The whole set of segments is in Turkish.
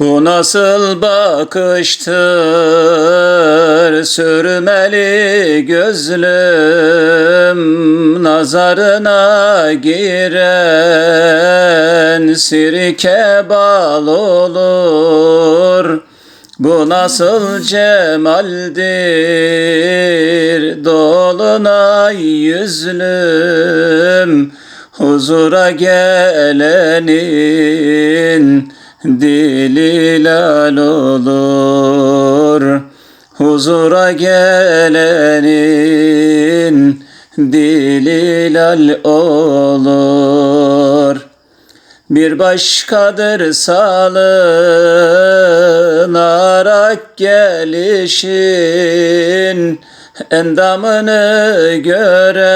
Bu nasıl bakıştır sürmeli gözlüm nazarına giren sirke bal olur. Bu nasıl cemaldir dolunay yüzlüm huzura gelenin dili lal olur huzura gelenin dili lal olur. Bir başkadır salınarak gelişin endamını görene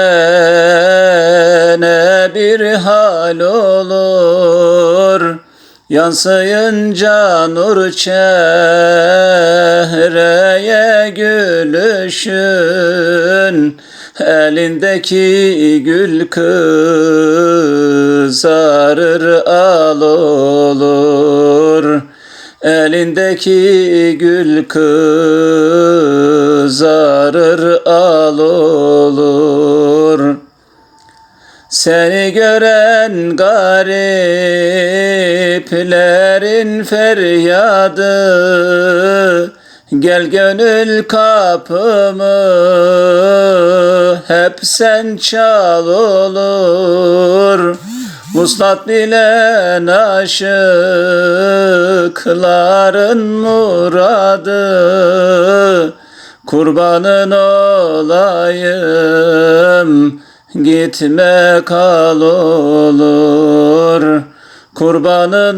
bir hal olur Yansıyınca nur çehreye gülüşün Elindeki gül kızarır al olur. Elindeki gül kızarır al olur seni gören gariplerin feryadı. Gel gönül kapımı hep sen çal olur. Vuslat bilen aşıkların muradı. Kurbanın olayım Gitme kal olur Kurbanın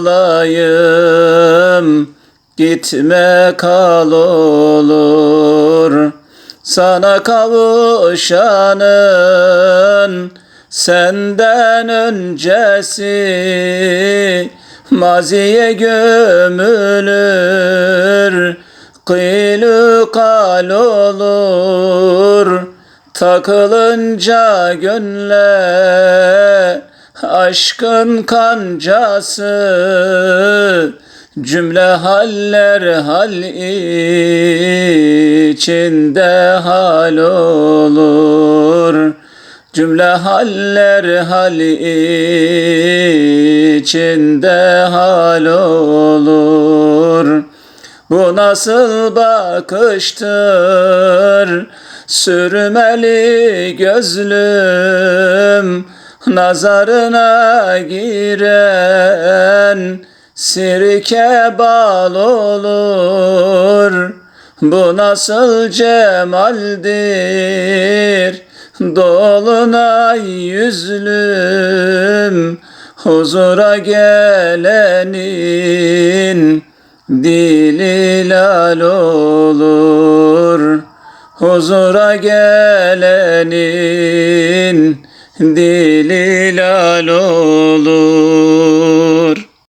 olayım. Gitme kal olur Sana kavuşanın Senden öncesi. Maziye gömülür Kıylı kal olur Takılınca gönle aşkın kancası. Cümle haller hal içinde hal olur. Cümle haller hal içinde hal olur. Bu nasıl bakıştır Sürmeli gözlüm nazarına giren sirke bal olur. Bu nasıl cemaldir dolunay yüzlüm huzura gelenin dili lal olur. Huzura gelenin dili lal olur.